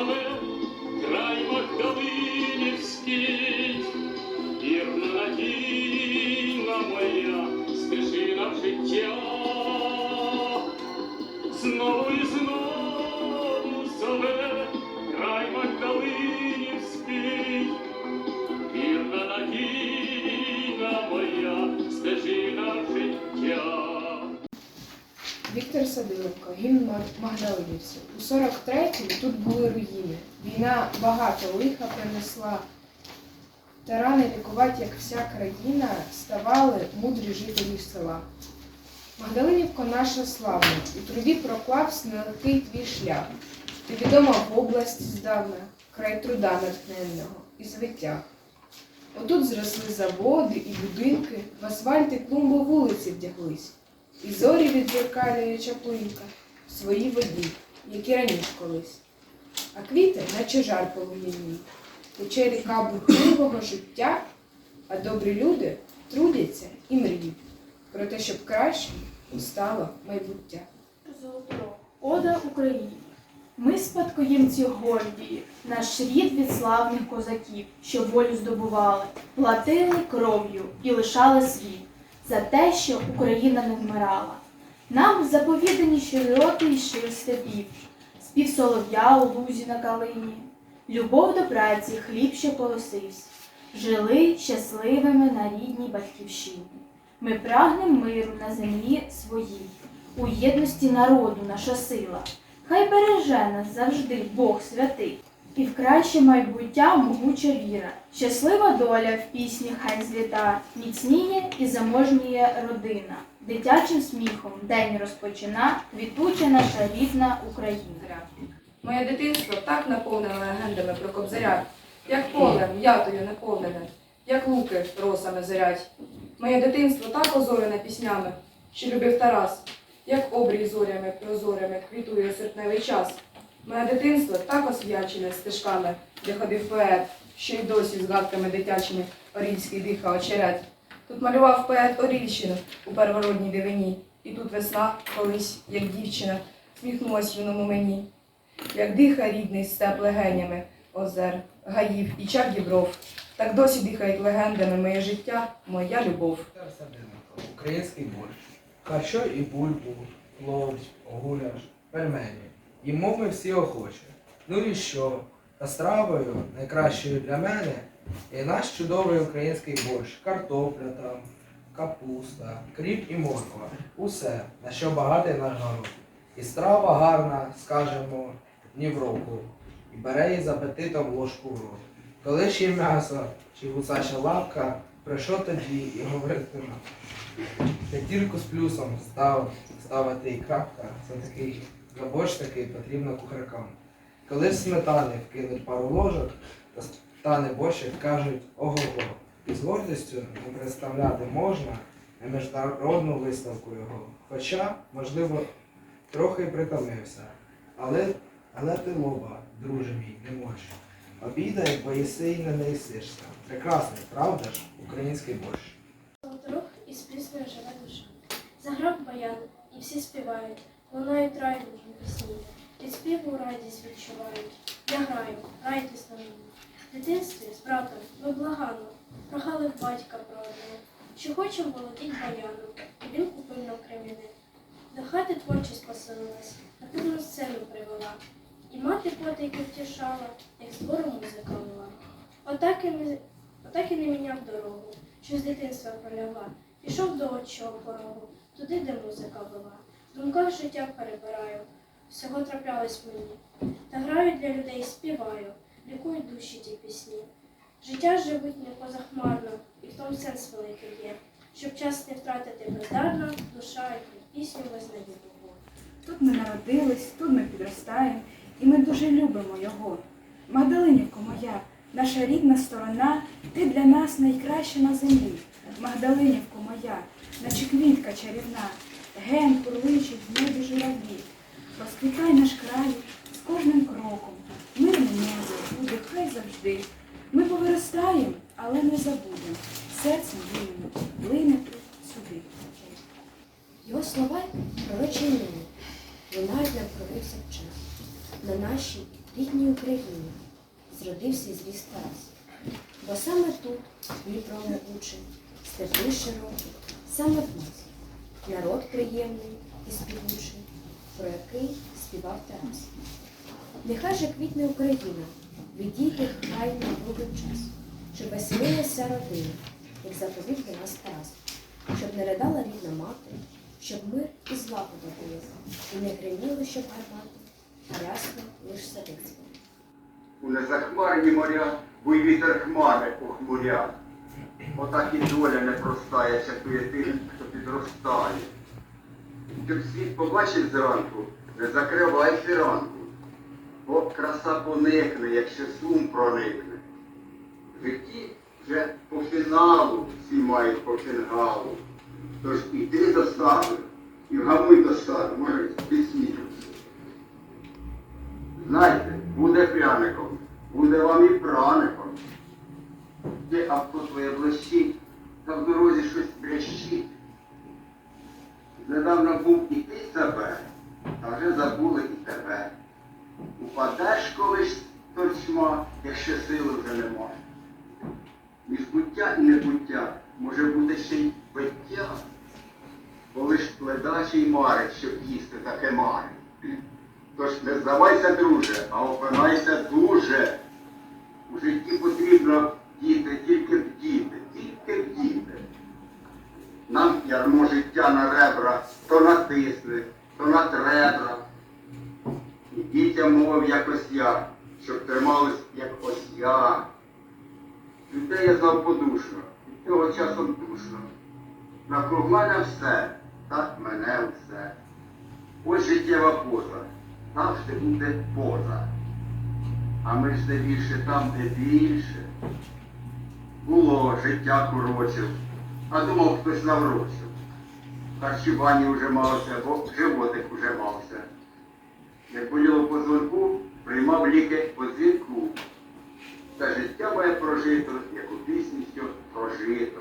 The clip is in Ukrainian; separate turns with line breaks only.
Hallelujah. Садиленко, гімн Магдалинівців. У 43-му тут були руїни. Війна багато лиха принесла. Та рани лікувати, як вся країна, ставали мудрі жителі села. Магдалинівко наша славна, у трубі проклавсь нелегкий твій шлях. Ти відома в область здавна, край труда натхненного і звиття. Отут зросли заводи і будинки, в асфальт і клумби вулиці вдяглись. І зорі відзеркалює чаплинка в своїй воді, як і раніше колись. А квіти, наче жар полум'яні, тече ріка бурхливого життя, а добрі люди трудяться і мріють про те, щоб кращим стало майбуття.
Ода Україні. Ми спадкоємці гордії, наш рід від славних козаків, що волю здобували, платили кров'ю і лишали світ за те, що Україна не вмирала. Нам заповідані широкий шир степів, спів солов'я у лузі на калині, любов до праці, хліб, що колосився, жили щасливими на рідній батьківщині. Ми прагнемо миру на землі своїй, у єдності народу наша сила. Хай береже нас завжди Бог святий, і в краще майбуття могуча віра. Щаслива доля в пісні хай зліта, міцніє і заможніє родина. Дитячим сміхом день розпочина, квітуча наша рідна Україна.
Моє дитинство так наповнене легендами про кобзаря, як полем ятою наповнене, як луки росами зорять. Моє дитинство так озорене піснями, що любив Тарас, як обрій зорями прозорими квітує серпневий час. Моє дитинство так освячене стежками, де ходив поет, що й досі згадками дитячими орільський диха очерет. Тут малював поет Орільщину у первородній дивині, і тут весна, колись, як дівчина, сміхнулась юному мені як диха рідний степ легенями озер, гаїв і чар дібров. Так досі дихають легендами моє життя, моя любов.
Український борщ. Харчо і бульбу, плов, гуляш, пельмені. Їмо ми всі охоче. Ну і що? Та стравою найкращою для мене є наш чудовий український борщ. Картопля там, капуста, кріп і морква. Усе, на що багатий наш народ. І страва гарна, скажемо, ні в року. І бере її з апетитом ложку в рот. Коли є м'ясо чи гусача лапка, що тоді і говорити говоритиме? П'ятірку з плюсом став, ставити і крапка. Це такий заборщ такий потрібно кухаркам. Коли сметани вкинуть пару ложок, то стане борщ, як кажуть, ого-го. І з гордістю не представляти можна на міжнародну виставку його. Хоча, можливо, трохи притомився. Але, але ти лоба, друже мій, не можеш. Обідай, бо їси й не наїсишся. Прекрасний, правда ж, український борщ.
Рух із піснею живе душа. Заграв баян, і всі співають, лунають райдужні пісні. Від співу радість відчувають. Я граю, райтесь на мені. В дитинстві з братом ми благано прохали в батька одне, що хочемо володіть баяном, і він купив нам кремінне. До хати творчість поселилась, на сцену привела. І мати потайки втішала, як збору музика вела. Отак і, ми, отак і не міняв дорогу що з дитинства пролягла. Пішов до отчого порогу, туди, де музика була. В думках життя перебираю, всього траплялось мені. Та граю для людей, співаю, лікують душі ті пісні. Життя живуть не позахмарно, і в тому сенс великий є. Щоб час не втратити бездарно, душа і пісню визнає Богу.
Тут ми народились, тут ми підростаємо, і ми дуже любимо його. Магдалинівко моя, наша рідна сторона, ти для нас найкраща на землі. Магдалинівко моя, наче квітка чарівна, ген курличить в небі журавлі. Розквітай наш край, з кожним кроком. Мирне небо буде хай завжди. Ми повиростаємо, але не забудемо. Серцем вільним плине сюди.
Його слова пророчі нині лунають нам прорився в час. На нашій рідній Україні зродився зріс Тарас. Бо саме тут Дніпро могучий, стежки широкі, саме в нас. Народ приємний і співучий, про який співав Тарас. Нехай же квітне Україна, відійде хай на другий час, щоб веселилася родина, як заповів до нас Тарас, щоб не ридала рідна мати, щоб мир і злагода були, і не гриміли, щоб гармати, а ясно лиш садицько.
У незахмарні моря, бо й вітер хмари охмуря. Отак і доля непростає чатує тих, хто підростає. Щоб світ побачив зранку, не закривай фіранку, бо краса поникне, якщо сум проникне. В житті вже по фіналу всі мають по фінгалу. Тож іди до саду і вгамуй до саду, може, пісні. Знайте, буде пряником, буде вам і праником. Де авто твоє блищить, та в дорозі щось брящить. Недавно був і ти себе, а вже забули і тебе. Упадеш колись торчма, якщо сили вже нема. Між буття і небуття може бути ще й биття. Бо лиш ледачий марить, щоб їсти таке маре. Тож не здавайся, друже, а опинайся дуже. У житті потрібно діти, тільки вдіти, тільки вдіти. Нам ярмо життя на ребра то натисне, то на ребра. Дітям мовив якось я, щоб тримались як я. Людей я знав подушно, від цього часом душно. Навкруг мене все, так мене все. Ось життєва поза, завжди буде поза. А ми ж де більше там, де більше. Було життя корочив, а думав хтось наврочив. Харчування вже малося, бо животик уже мався. Як боліло по дзвонку, приймав ліки по дзвінку. Та життя моє прожито, як у пісні що прожито.